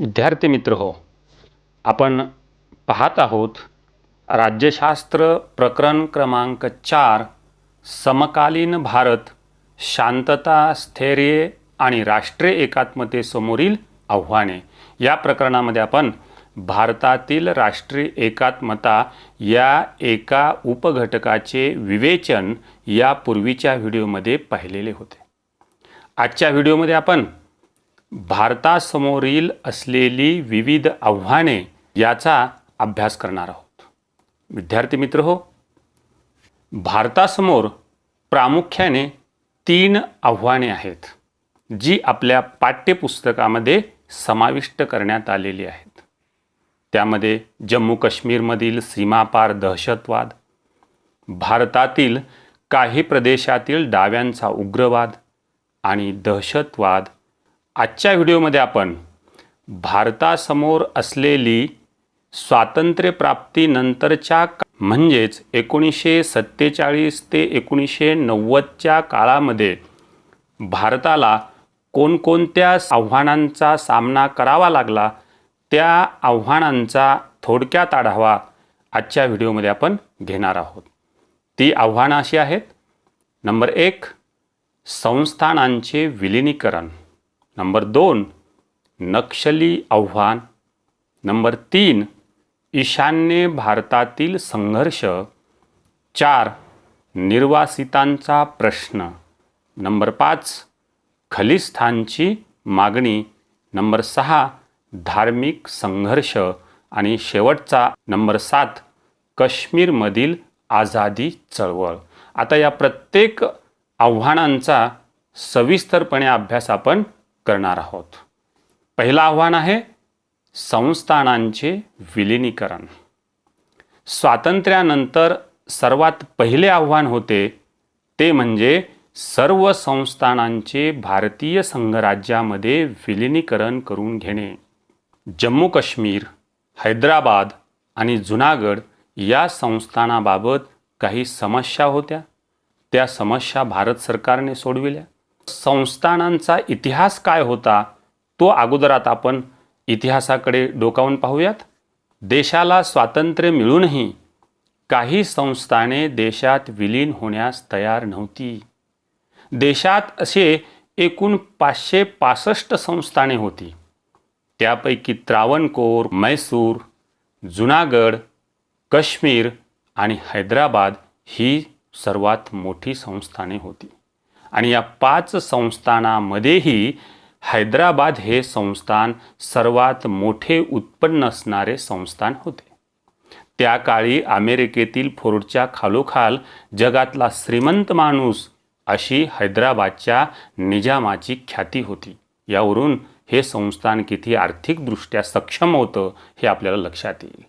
विद्यार्थी मित्र हो आपण पाहत आहोत राज्यशास्त्र प्रकरण क्रमांक चार समकालीन भारत शांतता स्थैर्य आणि राष्ट्रीय एकात्मतेसमोरील आव्हाने. या प्रकरणामध्ये आपण भारतातील राष्ट्रीय एकात्मता या एका उपघटकाचे विवेचन या पूर्वीच्या व्हिडिओमध्ये पाहिलेले होते. आजच्या व्हिडिओमध्ये आपण भारतासमोरील असलेली विविध आव्हाने याचा अभ्यास करणार आहोत. विद्यार्थी मित्र हो भारतासमोर प्रामुख्याने तीन आव्हाने आहेत जी आपल्या पाठ्यपुस्तकामध्ये समाविष्ट करण्यात आलेली आहेत. त्यामध्ये जम्मू काश्मीरमधील सीमापार दहशतवाद भारतातील काही प्रदेशातील डाव्यांचा उग्रवाद आणि दहशतवाद आजच्या व्हिडिओमध्ये आपण भारतासमोर असलेली स्वातंत्र्यप्राप्तीनंतरच्या म्हणजेच एकोणीसशे सत्तेचाळीस ते एकोणीसशे नव्वदच्या काळामध्ये भारताला कोणकोणत्या आव्हानांचा सामना करावा लागला त्या आव्हानांचा थोडक्यात आढावा आजच्या व्हिडिओमध्ये आपण घेणार आहोत. ती आव्हानं अशी आहेत. नंबर एक संस्थानांचे विलिनीकरण. नंबर दोन नक्षली आव्हान. नंबर तीन ईशान्य भारतातील संघर्ष. चार निर्वासितांचा प्रश्न. नंबर पाच खलिस्थानची मागणी. नंबर सहा धार्मिक संघर्ष. आणि शेवटचा नंबर सात काश्मीरमधील आझादी चळवळ. आता या प्रत्येक आव्हानांचा सविस्तरपणे अभ्यास आपण करणार आहोत. पहिलं आव्हान आहे संस्थानांचे विलिनीकरण. स्वातंत्र्यानंतर सर्वात पहिले आव्हान होते ते म्हणजे सर्व संस्थानांचे भारतीय संघराज्यामध्ये विलिनीकरण करून घेणे. जम्मू काश्मीर हैदराबाद आणि जुनागड या संस्थानाबाबत काही समस्या होत्या? त्या समस्या भारत सरकारने सोडविल्या. संस्थानांचा इतिहास काय होता तो अगोदरात आपण इतिहासाकडे डोकावून पाहूयात. देशाला स्वातंत्र्य मिळूनही काही संस्थाने देशात विलीन होण्यास तयार नव्हती. देशात असे एकूण पाचशे पासष्ट संस्थाने होती. त्यापैकी त्रावणकोर मैसूर जुनागड काश्मीर आणि हैदराबाद ही सर्वात मोठी संस्थाने होती. आणि या पाच संस्थानामध्येही हैदराबाद हे संस्थान सर्वात मोठे उत्पन्न असणारे संस्थान होते. त्या काळी अमेरिकेतील फोर्डच्या खालोखाल जगातला श्रीमंत माणूस अशी हैदराबादच्या निजामाची ख्याती होती. यावरून हे संस्थान किती आर्थिकदृष्ट्या सक्षम होतं हे आपल्याला लक्षात येईल.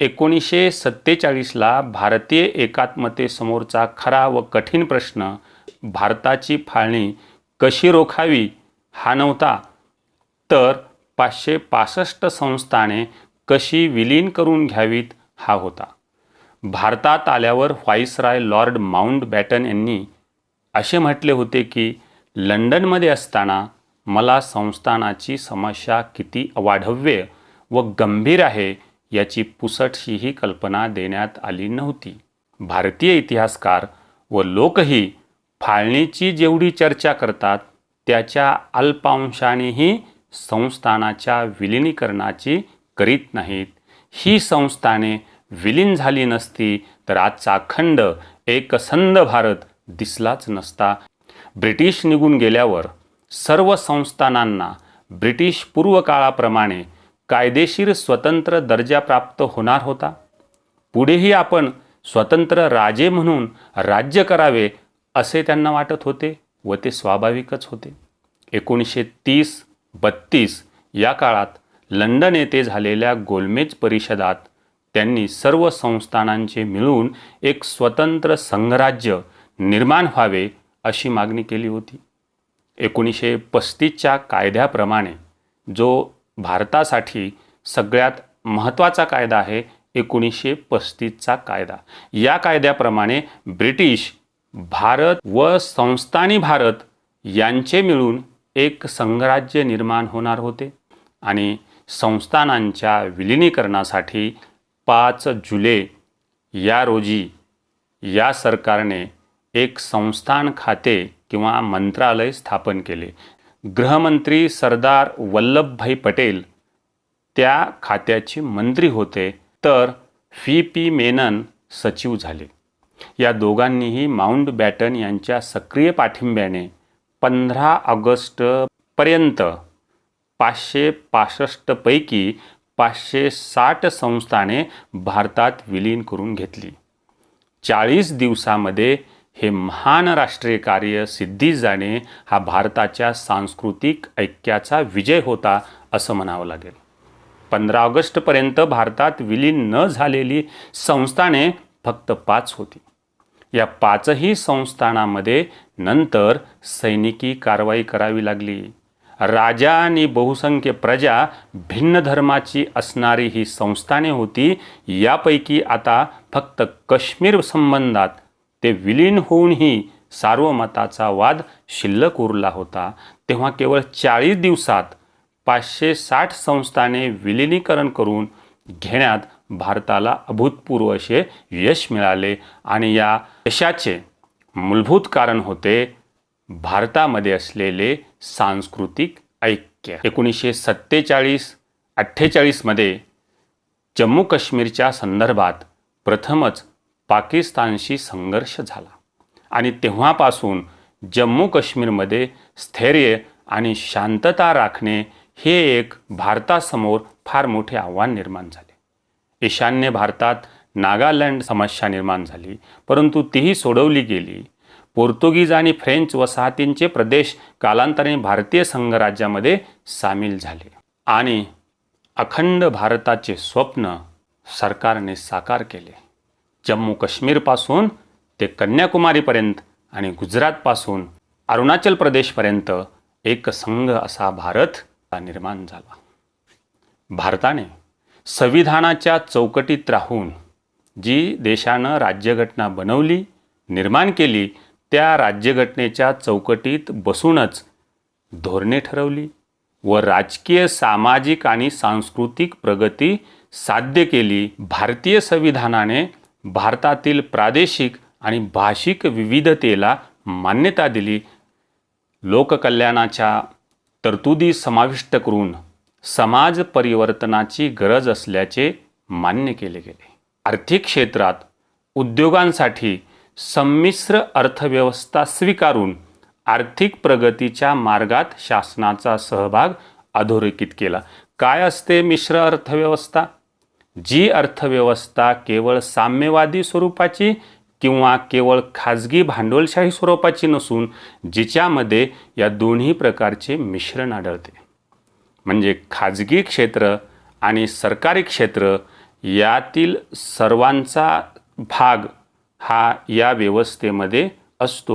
एकोणीसशे सत्तेचाळीसला भारतीय एकात्मतेसमोरचा खरा व कठीण प्रश्न भारताची फाळणी कशी रोखावी हा नव्हता. तर पाचशे पासष्ट संस्थाने कशी विलीन करून घ्यावीत हा होता. भारतात आल्यावर व्हाईसराय लॉर्ड माउंट बॅटन यांनी असे म्हटले होते की लंडनमध्ये असताना मला संस्थानाची समस्या किती अवाढव्य व गंभीर आहे याची पुसटशीही कल्पना देण्यात आली नव्हती. भारतीय इतिहासकार व लोकही फाळणीची जेवढी चर्चा करतात त्याच्या अल्पांशानेही संस्थानाच्या विलिनीकरणाची करीत नाहीत. ही संस्थाने विलीन झाली नसती तर आजचा अखंड एकसंध भारत दिसलाच नसता. ब्रिटिश निघून गेल्यावर सर्व संस्थानांना ब्रिटिश पूर्वकाळाप्रमाणे कायदेशीर स्वतंत्र दर्जा प्राप्त होणार होता. पुढेही आपण स्वतंत्र राजे म्हणून राज्य करावे असे त्यांना वाटत होते व ते स्वाभाविकच होते. एकोणीसशे तीस बत्तीस या काळात लंडन येथे झालेल्या गोलमेज परिषदात त्यांनी सर्व संस्थानांचे मिळून एक स्वतंत्र संघराज्य निर्माण व्हावे अशी मागणी केली होती. एकोणीसशे पस्तीसच्या कायद्याप्रमाणे जो भारतासाठी सगळ्यात महत्त्वाचा कायदा आहे एकोणीसशे पस्तीसचा कायदा. या कायद्याप्रमाणे ब्रिटिश भारत व संस्थानी भारत यांचे मिळून एक संघराज्य निर्माण होणार होते. आणि संस्थानांच्या विलिनीकरणासाठी पाच जुलै या रोजी या सरकारने एक संस्थान खाते किंवा मंत्रालय स्थापन केले. गृहमंत्री सरदार वल्लभभाई पटेल त्या खात्याचे मंत्री होते. तर फी पी मेनन सचिव झाले. या दोघांनीही माउंट बॅटन यांच्या सक्रिय पाठिंब्याने पंधरा ऑगस्टपर्यंत पाचशे पासष्टपैकी पाचशे साठ संस्थाने भारतात विलीन करून घेतली. चाळीस दिवसामध्ये हे महान राष्ट्रीय कार्य सिद्धी जाणे हा भारताच्या सांस्कृतिक ऐक्याचा विजय होता असं म्हणावं लागेल. पंधरा ऑगस्टपर्यंत भारतात विलीन न झालेली संस्थाने फक्त पाच होती. या पाचही संस्थानामध्ये नंतर सैनिकी कारवाई करावी लागली. राजा आणि बहुसंख्य प्रजा भिन्न धर्माची असणारी ही संस्थाने होती यापैकी आता फक्त काश्मीर संबंधात ते विलीन होऊनही सार्वमताचा वाद शिल्लक उरला होता. तेव्हा केवळ चाळीस दिवसात पाचशे साठ संस्थाने विलिनीकरण करून घेण्यात भारताला अभूतपूर्व असे यश मिळाले आणि या यशाचे मूलभूत कारण होते भारतामध्ये असलेले सांस्कृतिक ऐक्य. एकोणीसशे सत्तेचाळीस अठ्ठेचाळीसमध्ये जम्मू काश्मीरच्या संदर्भात प्रथमच पाकिस्तानशी संघर्ष झाला. आणि तेव्हापासून जम्मू काश्मीरमध्ये स्थैर्य आणि शांतता राखणे हे एक भारतासमोर फार मोठे आव्हान निर्माण झाले. ईशान्य भारतात नागालँड समस्या निर्माण झाली परंतु तीही सोडवली गेली. पोर्तुगीज आणि फ्रेंच वसाहतींचे प्रदेश कालांतराने भारतीय संघराज्यामध्ये सामील झाले आणि अखंड भारताचे स्वप्न सरकारने साकार केले. जम्मू काश्मीरपासून ते कन्याकुमारीपर्यंत आणि गुजरातपासून अरुणाचल प्रदेशपर्यंत एक संघ असा भारत निर्माण झाला. भारताने संविधानाच्या चौकटीत राहून जी देशानं राज्यघटना बनवली निर्माण केली त्या राज्यघटनेच्या चौकटीत बसूनच धोरणे ठरवली व राजकीय सामाजिक आणि सांस्कृतिक प्रगती साध्य केली. भारतीय संविधानाने भारतातील प्रादेशिक आणि भाषिक विविधतेला मान्यता दिली. लोककल्याणाच्या तरतुदी समाविष्ट करून समाज परिवर्तनाची गरज असल्याचे मान्य केले गेले. आर्थिक क्षेत्रात उद्योगांसाठी संमिश्र अर्थव्यवस्था स्वीकारून आर्थिक प्रगतीच्या मार्गात शासनाचा सहभाग अधोरेखित केला. काय असते मिश्र अर्थव्यवस्था? जी अर्थव्यवस्था केवळ साम्यवादी स्वरूपाची किंवा केवळ खाजगी भांडवलशाही स्वरूपाची नसून जिच्यामध्ये या दोन्ही प्रकारचे मिश्रण आढळते. म्हणजे खाजगी क्षेत्र आणि सरकारी क्षेत्र यातील सर्वांचा भाग हा या व्यवस्थेमध्ये असतो.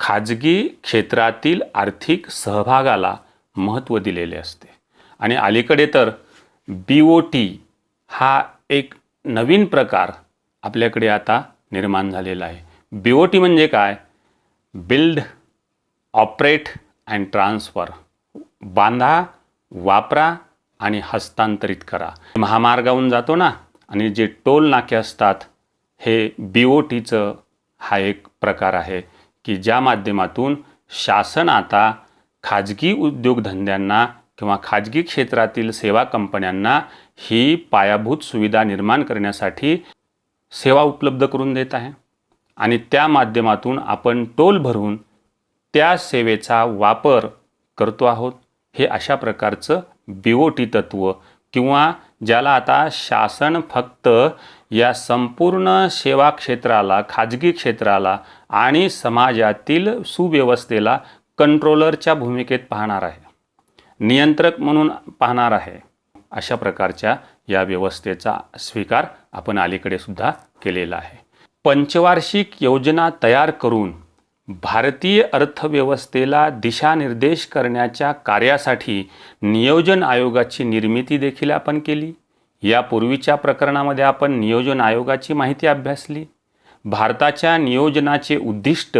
खाजगी क्षेत्रातील आर्थिक सहभागाला महत्त्व दिलेले असते. आणि अलीकडे तर बी ओ टी हा एक नवीन प्रकार आपल्याकडे आता निर्माण झालेला आहे. बी ओ टी म्हणजे काय? बिल्ड ऑपरेट अँड ट्रान्सफर बांधा वापरा आणि हस्तांतरित करा. महामार्गाहून जातो ना आणि जे टोल नाके असतात हे बी ओ टीचं हा एक प्रकार आहे की ज्या माध्यमातून शासन आता खाजगी उद्योगधंद्यांना किंवा खाजगी क्षेत्रातील सेवा कंपन्यांना ही पायाभूत सुविधा निर्माण करण्यासाठी सेवा उपलब्ध करून देत आहे. आणि त्या माध्यमातून आपण टोल भरून त्या सेवेचा वापर करतो आहोत. हे अशा प्रकारचं बिओटी तत्त्व किंवा ज्याला आता शासन फक्त या संपूर्ण सेवा क्षेत्राला खाजगी क्षेत्राला आणि समाजातील सुव्यवस्थेला कंट्रोलरच्या भूमिकेत पाहणार आहे. नियंत्रक म्हणून पाहणार आहे. अशा प्रकारच्या या व्यवस्थेचा स्वीकार आपण अलीकडे सुद्धा केलेला आहे. पंचवार्षिक योजना तयार करून भारतीय अर्थव्यवस्थेला दिशानिर्देश करण्याच्या कार्यासाठी नियोजन आयोगाची निर्मिती देखील आपण केली. यापूर्वीच्या प्रकरणामध्ये आपण नियोजन आयोगाची माहिती अभ्यासली. भारताच्या नियोजनाचे उद्दिष्ट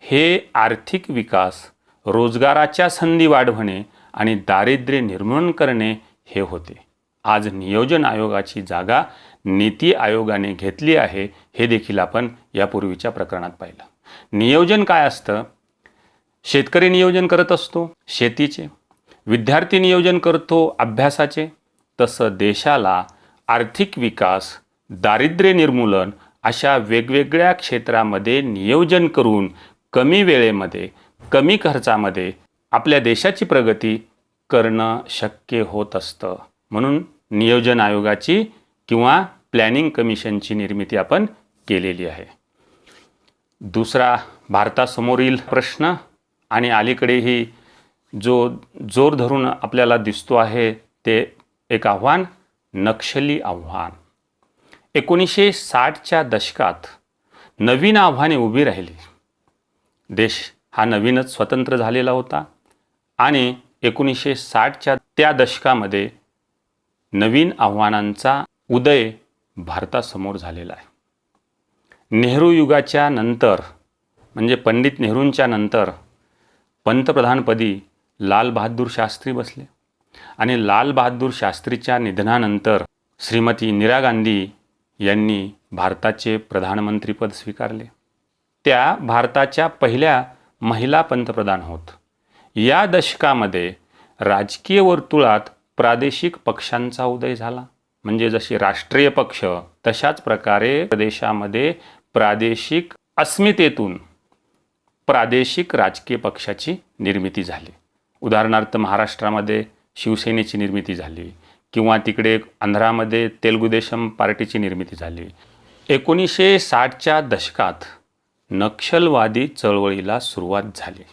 हे आर्थिक विकास रोजगाराच्या संधी वाढवणे आणि दारिद्र्य निर्मूलन करणे हे होते. आज नियोजन आयोगाची जागा नीती आयोगाने घेतली आहे हे देखील आपण यापूर्वीच्या प्रकरणात पाहिलं. नियोजन काय असतं? शेतकरी नियोजन करत असतो शेतीचे. विद्यार्थी नियोजन करतो अभ्यासाचे. तसं देशाला आर्थिक विकास दारिद्र्य निर्मूलन अशा वेगवेगळ्या क्षेत्रामध्ये नियोजन करून कमी वेळेमध्ये कमी खर्चामध्ये आपल्या देशाची प्रगती करणं शक्य होत असतं. म्हणून नियोजन आयोगाची किंवा प्लॅनिंग कमिशनची निर्मिती आपण केलेली आहे. दुसरा भारतासमोरील प्रश्न आणि अलीकडेही जो जोर धरून आपल्याला दिसतो आहे ते एक आव्हान नक्षली आव्हान. एकोणीसशे साठच्या दशकात नवीन आव्हाने उभी राहिली. देश हा नवीनच स्वतंत्र झालेला होता आणि एकोणीसशे साठच्या त्या दशकामध्ये नवीन आव्हानांचा उदय भारतासमोर झालेला आहे. नेहरू युगाच्या नंतर म्हणजे पंडित नेहरूंच्या नंतर पंतप्रधानपदी लाल बहादूर शास्त्री बसले. आणि लाल बहादूर शास्त्रीच्या निधनानंतर श्रीमती इंदिरा गांधी यांनी भारताचे प्रधानमंत्रीपद स्वीकारले. त्या भारताच्या पहिल्या महिला पंतप्रधान होत. या दशकामध्ये राजकीय वर्तुळात प्रादेशिक पक्षांचा उदय झाला. म्हणजे जशी राष्ट्रीय पक्ष तशाच प्रकारे प्रदेशामध्ये प्रादेशिक अस्मितेतून प्रादेशिक राजकीय पक्षाची निर्मिती झाली. उदाहरणार्थ महाराष्ट्रामध्ये शिवसेनेची निर्मिती झाली किंवा तिकडे आंध्रामध्ये तेलुगू देशम पार्टीची निर्मिती झाली. एकोणीसशे साठच्या दशकात नक्षलवादी चळवळीला सुरुवात झाली.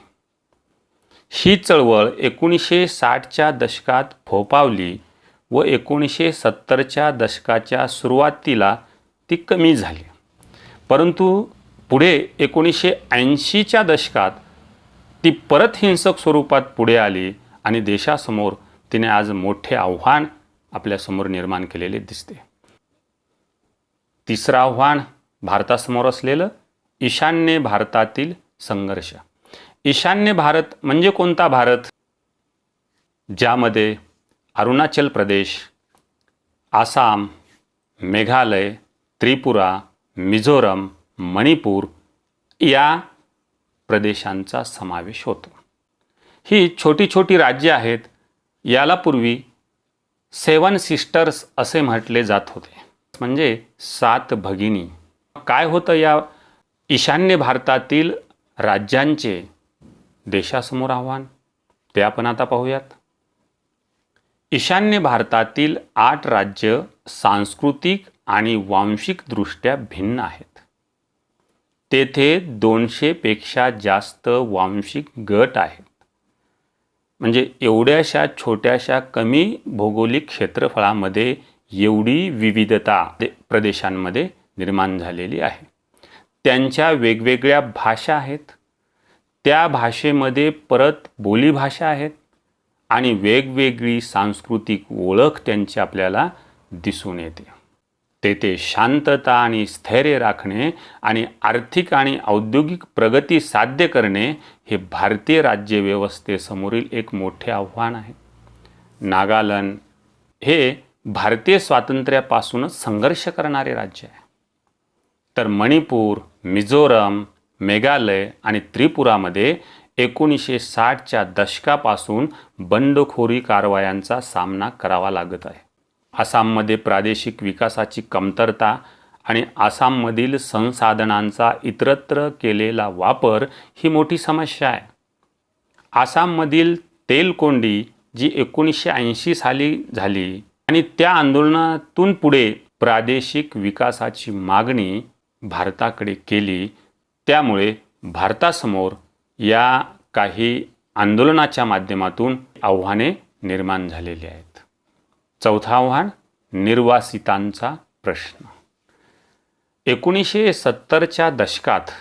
ही चळवळ एकोणीसशे साठच्या दशकात फोपावली व एकोणीसशे सत्तरच्या दशकाच्या सुरुवातीला ती कमी झाली. परंतु पुढे एकोणीसशे ऐंशीच्या दशकात ती परत हिंसक स्वरूपात पुढे आली आणि देशासमोर तिने आज मोठे आव्हान आपल्यासमोर निर्माण केलेले दिसते. तिसरं आव्हान भारतासमोर असलेलं ईशान्य भारतातील संघर्ष. ईशान्य भारत म्हणजे कोणता भारत? ज्यामध्ये अरुणाचल प्रदेश आसाम मेघालय त्रिपुरा मिझोरम मणिपूर या प्रदेशांचा समावेश होतो. ही छोटी छोटी राज्ये आहेत याला पूर्वी सेवन सिस्टर्स असे म्हटले जात होते. म्हणजे सात भगिनी. काय होतं या ईशान्य भारतातील राज्यांचे? देशासमोर आव्हान. ते आपण आता पाहूयात. ईशान्य भारतातील आठ राज्य सांस्कृतिक आणि वांशिकदृष्ट्या भिन्न आहेत. तेथे दोनशेपेक्षा जास्त वांशिक गट आहेत. म्हणजे एवढ्याशा छोट्याशा कमी भौगोलिक क्षेत्रफळामध्ये एवढी विविधता दे- प्रदेशांमध्ये निर्माण झालेली आहे. त्यांच्या वेगवेगळ्या भाषा आहेत. त्या भाषेमध्ये परत बोलीभाषा आहेत. आणि वेगवेगळी सांस्कृतिक ओळख त्यांची आपल्याला दिसून येते. तेथे शांतता आणि स्थैर्य राखणे आणि आर्थिक आणि औद्योगिक प्रगती साध्य करणे हे भारतीय राज्यव्यवस्थेसमोरील एक मोठे आव्हान आहे. नागालँड हे भारतीय स्वातंत्र्यापासूनच संघर्ष करणारे राज्य आहे. तर मणिपूर मिझोरम मेघालय आणि त्रिपुरामध्ये एकोणीसशे साठच्या दशकापासून बंडखोरी कारवायांचा सामना करावा लागत आहे. आसाममध्ये प्रादेशिक विकासाची कमतरता आणि आसाममधील संसाधनांचा इतरत्र केलेला वापर ही मोठी समस्या आहे. आसाममधील तेलकोंडी जी एकोणीसशे ऐंशी साली झाली आणि त्या आंदोलनातून पुढे प्रादेशिक विकासाची मागणी भारताकडे केली त्यामुळे भारतासमोर या काही आंदोलनाच्या माध्यमातून आव्हाने निर्माण झालेली आहेत. चौथं आव्हान निर्वासितांचा प्रश्न. एकोणीसशे सत्तरच्या दशकात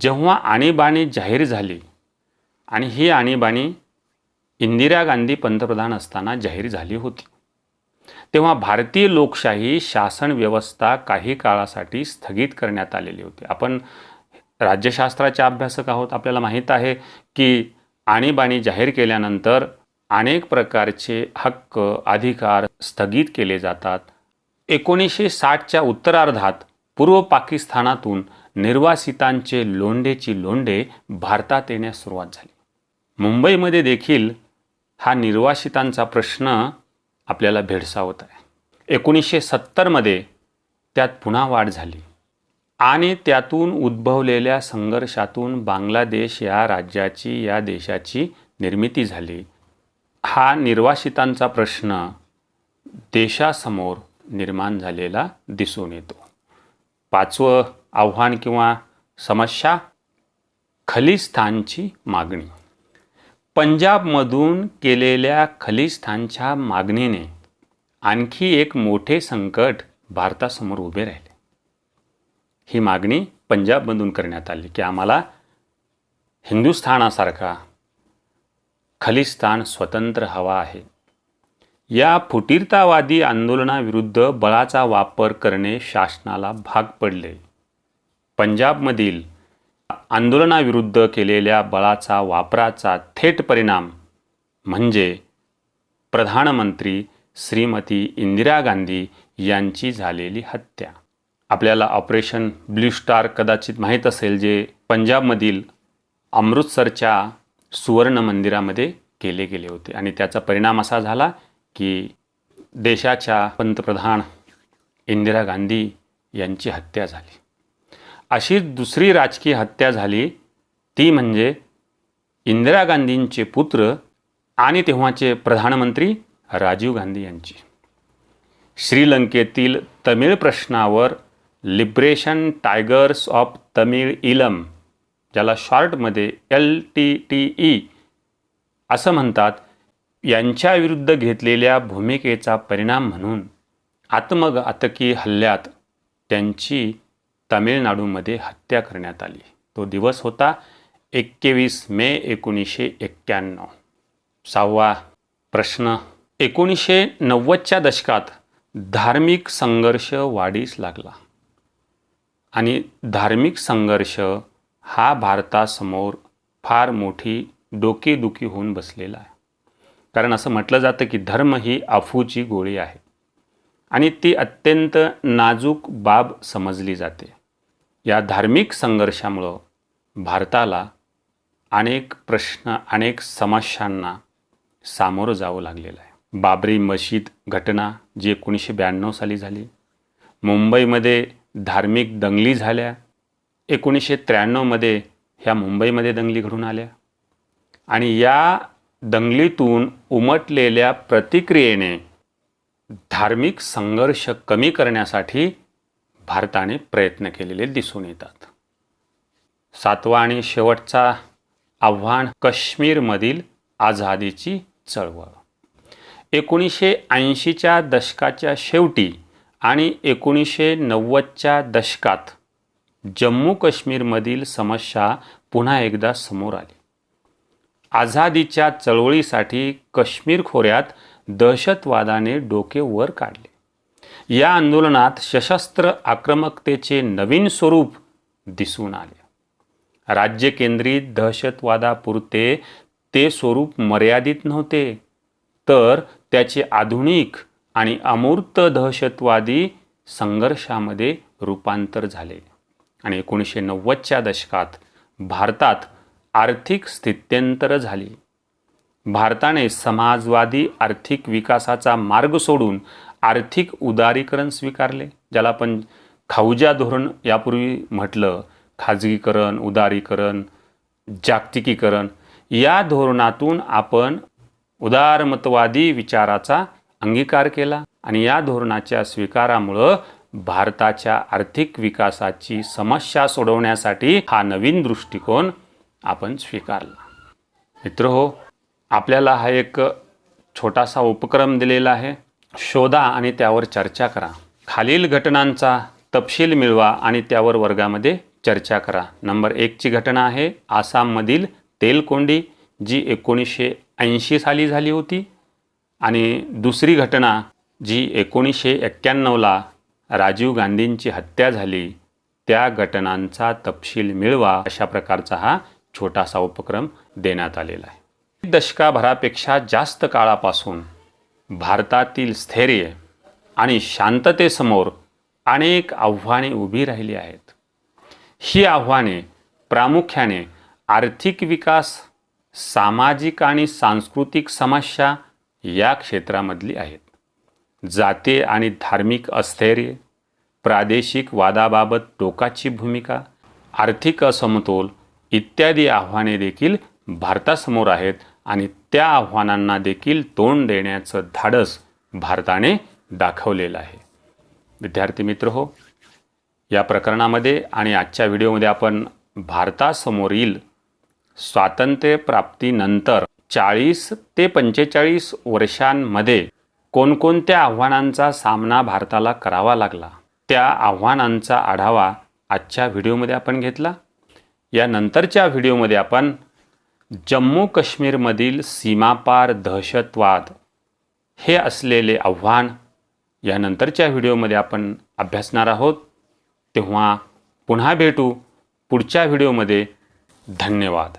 जेव्हा आणीबाणी जाहीर झाली आणि ही आणीबाणी इंदिरा गांधी पंतप्रधान असताना जाहीर झाली होती तेव्हा भारतीय लोकशाही शासन व्यवस्था काही काळासाठी स्थगित करण्यात आलेली होती. आपण राज्यशास्त्राचे अभ्यासक आहोत आपल्याला माहीत आहे की आणीबाणी जाहीर केल्यानंतर अनेक प्रकारचे हक्क अधिकार स्थगित केले जातात. एकोणीसशे साठच्या उत्तरार्धात पूर्व पाकिस्तानातून निर्वासितांचे लोंढेची लोंढे भारतात येण्यास सुरुवात झाली. मुंबईमध्ये देखील हा निर्वासितांचा प्रश्न आपल्याला भेडसावत आहे. एकोणीसशे सत्तरमध्ये त्यात पुन्हा वाढ झाली. आणि त्यातून उद्भवलेल्या संघर्षातून बांगलादेश या राज्याची या देशाची निर्मिती झाली. हा निर्वासितांचा प्रश्न देशासमोर निर्माण झालेला दिसून येतो. पाचवं आव्हान किंवा समस्या? खलिस्तानची मागणी. पंजाबमधून केलेल्या खलिस्तानच्या मागणीने आणखी एक मोठे संकट भारतासमोर उभे राहिले. ही मागणी पंजाबमधून करण्यात आली की आम्हाला हिंदुस्थानासारखा खलिस्तान स्वतंत्र हवा आहे. या फुटीरतावादी आंदोलनाविरुद्ध बळाचा वापर करणे शासनाला भाग पडले. पंजाबमधील आंदोलनाविरुद्ध केलेल्या बळाचा वापराचा थेट परिणाम म्हणजे प्रधानमंत्री श्रीमती इंदिरा गांधी यांची झालेली हत्या. आपल्याला ऑपरेशन ब्ल्यू स्टार कदाचित माहीत असेल जे पंजाबमधील अमृतसरच्या सुवर्ण मंदिरामध्ये केले गेले होते. आणि त्याचा परिणाम असा झाला की देशाच्या पंतप्रधान इंदिरा गांधी यांची हत्या झाली. अशी दुसरी राजकीय हत्या झाली ती म्हणजे इंदिरा गांधींचे पुत्र आणि तेव्हाचे प्रधानमंत्री राजीव गांधी यांची. श्रीलंकेतील तमिळ प्रश्नावर liberation tigers of Tamil Eelam ज्याला शॉर्टमध्ये एल टी टी ई असं म्हणतात यांच्याविरुद्ध घेतलेल्या भूमिकेचा परिणाम म्हणून आत्मघातकी हल्ल्यात त्यांची तामिळनाडूमध्ये हत्या करण्यात आली. तो दिवस होता एक्केवीस मे एकोणीसशे एक्क्याण्णव. सहावा प्रश्न. एकोणीसशे नव्वदच्या दशकात धार्मिक संघर्ष वाढीस लागला. आणि धार्मिक संघर्ष हा भारतासमोर फार मोठी डोकेदुखी होऊन बसलेला आहे. कारण असं म्हटलं जातं की धर्म ही अफूची गोळी आहे आणि ती अत्यंत नाजूक बाब समजली जाते. या धार्मिक संघर्षामुळं भारताला अनेक प्रश्न अनेक समस्यांना सामोरं जावं लागलेलं आहे. बाबरी मशीद घटना जी एकोणीसशे ब्याण्णव साली झाली. मुंबईमध्ये धार्मिक दंगली झाल्या. एकोणीसशे त्र्याण्णवमध्ये ह्या मुंबईमध्ये दंगली घडून आल्या. आणि या दंगलीतून उमटलेल्या प्रतिक्रियेने धार्मिक संघर्ष कमी करण्यासाठी भारताने प्रयत्न केलेले दिसून येतात. सातवा आणि शेवटचा आव्हान काश्मीरमधील आझादीची चळवळ. एकोणीसशे ऐंशीच्या दशकाच्या शेवटी आणि एकोणीसशे नव्वदच्या दशकात जम्मू काश्मीरमधील समस्या पुन्हा एकदा समोर आली. आझादीच्या चळवळीसाठी काश्मीर खोऱ्यात दहशतवादाने डोके वर काढले. या आंदोलनात सशस्त्र आक्रमकतेचे नवीन स्वरूप दिसून आले. राज्य केंद्रित दहशतवादापुरते ते स्वरूप मर्यादित नव्हते तर त्याचे आधुनिक आणि अमूर्त दहशतवादी संघर्षामध्ये रूपांतर झाले. आणि एकोणीसशे नव्वदच्या दशकात भारतात आर्थिक स्थित्यंतर झाली. भारताने समाजवादी आर्थिक विकासाचा मार्ग सोडून आर्थिक उदारीकरण स्वीकारले ज्याला आपण खाऊजा धोरण यापूर्वी म्हटलं. खाजगीकरण उदारीकरण जागतिकीकरण या धोरणातून आपण उदारमतवादी विचाराचा अंगीकार केला आणि या धोरणाच्या स्वीकारामुळं भारताच्या आर्थिक विकासाची समस्या सोडवण्यासाठी हा नवीन दृष्टिकोन आपण स्वीकारला. मित्र हो आपल्याला हा एक छोटासा उपक्रम दिलेला आहे. शोधा आणि त्यावर चर्चा करा. खालील घटनांचा तपशील मिळवा आणि त्यावर वर्गामध्ये चर्चा करा. नंबर एकची घटना आहे आसाममधील तेलकोंडी जी एकोणीसशे ऐंशी साली झाली होती. आणि दुसरी घटना जी एकोणीसशे एक्क्याण्णवला राजीव गांधींची हत्या झाली त्या घटनांचा तपशील मिळवा अशा प्रकारचा हा छोटासा उपक्रम देण्यात आलेला आहे. दशकाभरापेक्षा जास्त काळापासून भारतातील स्थैर्य आणि शांततेसमोर अनेक आव्हाने उभी राहिली आहेत. ही आव्हाने प्रामुख्याने आर्थिक विकास सामाजिक आणि सांस्कृतिक समस्या या क्षेत्रामधली आहेत. जाती आणि धार्मिक अस्थैर्य प्रादेशिक वादाबाबत टोकाची भूमिका आर्थिक असमतोल इत्यादी आव्हाने देखील भारतासमोर आहेत आणि त्या आव्हानांना देखील तोंड देण्याचं धाडस भारताने दाखवलेलं आहे. विद्यार्थी मित्र हो या प्रकरणामध्ये आणि आजच्या व्हिडिओमध्ये आपण भारतासमोरील स्वातंत्र्यप्राप्तीनंतर चाळीस ते पंचेचाळीस वर्षांमध्ये कोणकोणत्या आव्हानांचा सामना भारताला करावा लागला? त्या आव्हानांचा आढावा आजच्या व्हिडिओमध्ये आपण घेतला. या नंतरच्या व्हिडिओमध्ये आपण जम्मू काश्मीरमधील सीमापार दहशतवाद हे असलेले आव्हान या नंतरच्या व्हिडिओमध्ये आपण अभ्यासणार आहोत. तेव्हा पुन्हा भेटू. पुढच्या व्हिडिओमध्ये धन्यवाद.